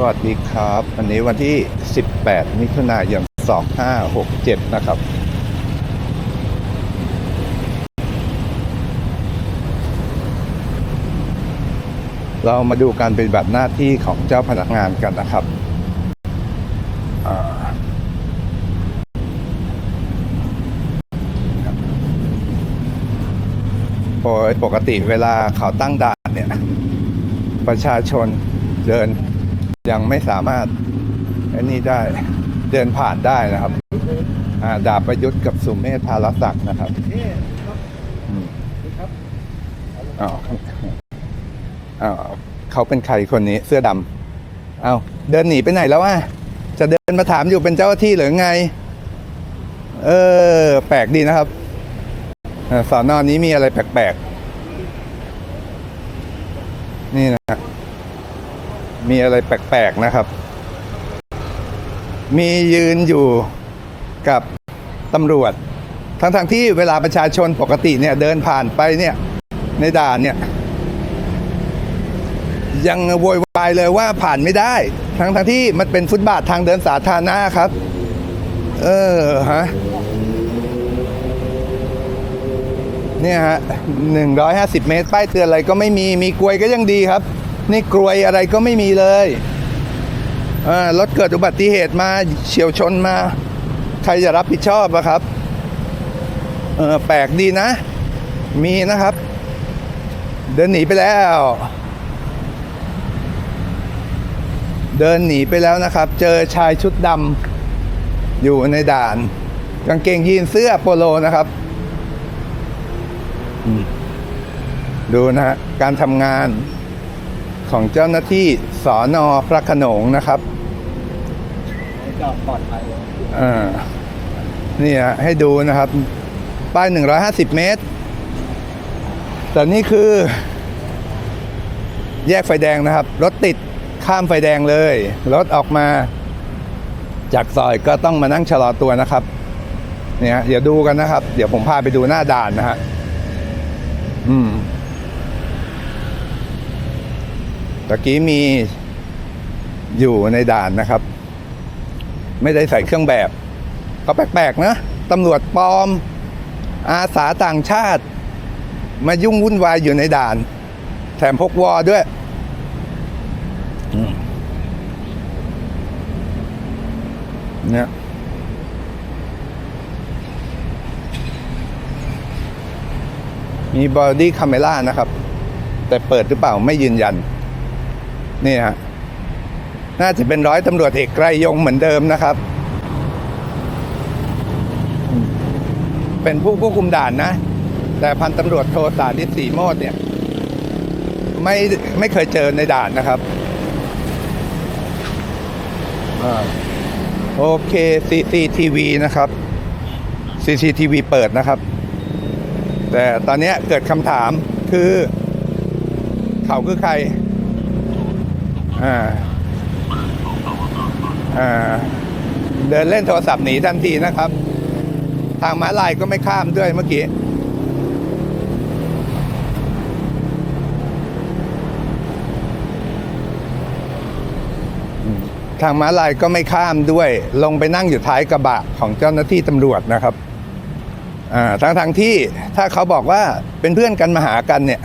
สวัสดีครับวันนี้วันที่ 18 มิถุนายน 2567 นะครับ เรามาดูการปฏิบัติหน้าที่ของเจ้าพนักงานกันนะครับ โดยปกติเวลาเขาตั้งด่านเนี่ย ประชาชนเดิน ยังไม่สามารถอันนี้ได้เดินผ่านได้นะครับอ่าดาบประยุทธ์กับสุเมธพารศักดิ์นะครับอืมอ้าวอ้าวเขาเป็นใครคนนี้เสื้อดำอ้าวเดินหนีไปไหนแล้ววะจะเดินมาถามอยู่เป็นเจ้าหน้าที่หรือไง เออ แปลกดีนะครับอ่าสอนอนนี้มีอะไรแปลกๆ นี่นะฮะ มีอะไรแปลกๆนะครับ มียืนอยู่กับตำรวจ ทั้งๆที่เวลาประชาชนปกติเนี่ยเดินผ่านไปเนี่ยในด่านเนี่ย ยังโวยวายเลยว่าผ่านไม่ได้ ทั้งๆที่มันเป็นฟุตบาททางเดินสาธารณะครับ เออฮะเนี่ยฮะหนึ่งร้อยห้าสิบเมตร ป้ายเตือนอะไรก็ไม่มี มีกลวยก็ยังดีครับ นี่กลวยอะไรก็ไม่มีเลยรถเกิดอุบัติเหตุมาเฉียวชนมา ใครจะรับผิดชอบอะครับ เออแปลกดีนะ มีนะครับ เดินหนีไปแล้ว เดินหนีไปแล้วนะครับ เจอชายชุดดำอยู่ในด่าน กางเกงยีนเสื้อโปโลนะครับ ดูนะฮะการทำงาน ของเจ้าหน้าที่สอนอพระขนงนะครับจอดปลอดภัยอ่านี่ฮะให้ดูนะครับ ป้าย 150 เมตร แต่นี่คือ แยกไฟแดงนะครับ รถติดข้ามไฟแดงเลย รถออกมา จากซอยก็ต้องมานั่งชะลอตัวนะครับ เนี่ยเดี๋ยวดูกันนะครับ เดี๋ยวผมพาไปดูหน้าด่านนะฮะอืม ตะกี้มีอยู่ในด่านนะครับ ไม่ได้ใส่เครื่องแบบ ก็แปลกๆนะตำรวจปลอม อาสาต่างชาติ มายุ่งวุ่นวายอยู่ในด่าน แถมพกวอด้วยเนี่ยมีบอดี้คาเมล่านะครับ แต่เปิดหรือเปล่าไม่ยืนยัน นี่ฮะน่าจะเป็นร้อยตำรวจเอกไกรยงเหมือนเดิมนะครับ เป็นผู้ควบคุมด่านนะ แต่พันตำรวจโทสานิตสีโมดเนี่ย ไม่ไม่เคยเจอในด่านนะครับอ่าโอเค CCTV นะครับ CCTV เปิดนะครับ แต่ตอนนี้เกิดคำถามคือ เขาคือใคร อ่าอ่าเดินเล่นโทรศัพท์หนีทันทีนะครับ ทางม้าลายก็ไม่ข้ามด้วยเมื่อกี้ทางม้าลายก็ไม่ข้ามด้วย ลงไปนั่งอยู่ท้ายกระบะของเจ้าหน้าที่ตำรวจนะครับอ่าทั้งทางที่ถ้าเขาบอกว่าเป็นเพื่อนกันมาหากันเนี่ย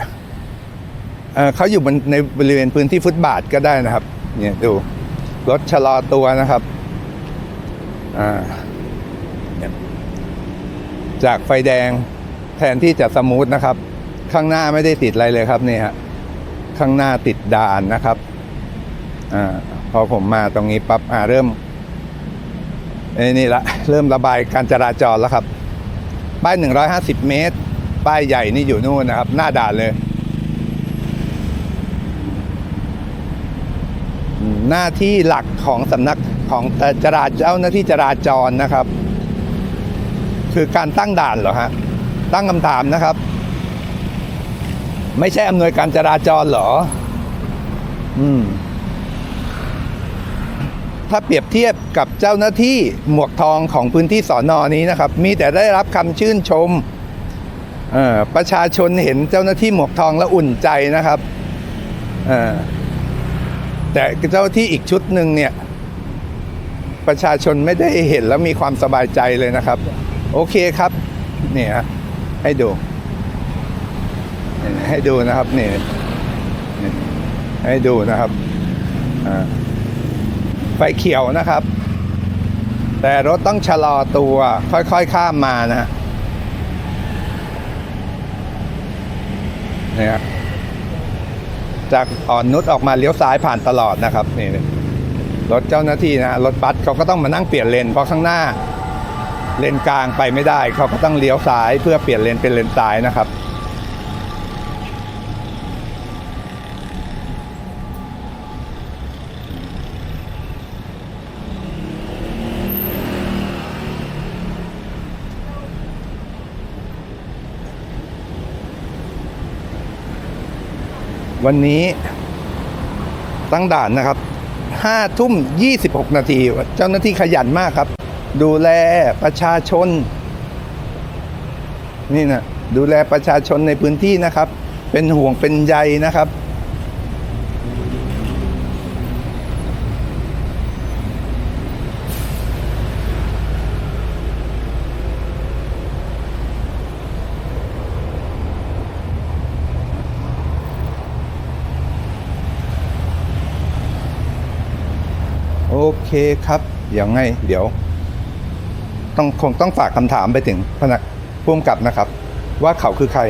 เเขาอยู่บนในบริเวณพื้นที่ฟุตบาทก็ได้นะครับ เนี่ยดูรถชะลอตัวนะครับจากไฟแดงแทนที่จะสมูทนะครับ ข้างหน้าไม่ได้ติดอะไรเลยครับเนี่ยฮะข้างหน้าติดด่านนะครับอพอผมมาตรงนี้ปั๊บอ่าเริ่มนี่ละเริ่มระบายการจราจรแล้วครับ ป้าย 150 เมตร ป้ายใหญ่นี่อยู่นู่นนะครับ หน้าด่านเลยอืม หน้าที่หลักของสำนักของจราเจ้าหน้าที่จราจรนะครับ คือการตั้งด่านเหรอฮะตั้งคำถามนะครับ ไม่ใช่อำนวยการจราจรเหรอ อืม ถ้าเปรียบเทียบกับเจ้าหน้าที่หมวกทองของพื้นที่สอนอนี้นะครับ มีแต่ได้รับคำชื่นชมประชาชนเห็นเจ้าหน้าที่หมวกทองแล้วอุ่นใจนะครับ แต่เจ้าที่อีกชุดหนึ่งเนี่ย ประชาชนไม่ได้เห็นแล้วมีความสบายใจเลยนะครับ โอเคครับ เนี่ยฮะให้ดู ให้ดูนะครับนี่นี่ให้ดูนะครับไฟเขียวนะครับ แต่รถต้องชะลอตัว ค่อยๆข้ามมานะฮะเนี่ย จากอ่อนนุชออกมาเลี้ยวซ้ายผ่านตลอดนะครับนี่รถเจ้าหน้าที่นะฮะรถบัสเขาก็ต้องมานั่งเปลี่ยนเลนเพราะข้างหน้า เลนกลางไปไม่ได้ เขาก็ต้องเลี้ยวซ้ายเพื่อเปลี่ยนเลนเป็นเลนซ้ายนะครับ วันนี้ตั้งด่านนะครับห้าทุ่มยี่สิบหกนาที เจ้าหน้าที่ขยันมากครับ ดูแลประชาชน นี่นะดูแลประชาชนในพื้นที่นะครับ เป็นห่วงเป็นใยนะครับ เคครับยังไง เดี๋ยว ต้องคงต้องฝากคำถามไปถึงพนักผู้กำกับนะครับ ว่าเขาคือใคร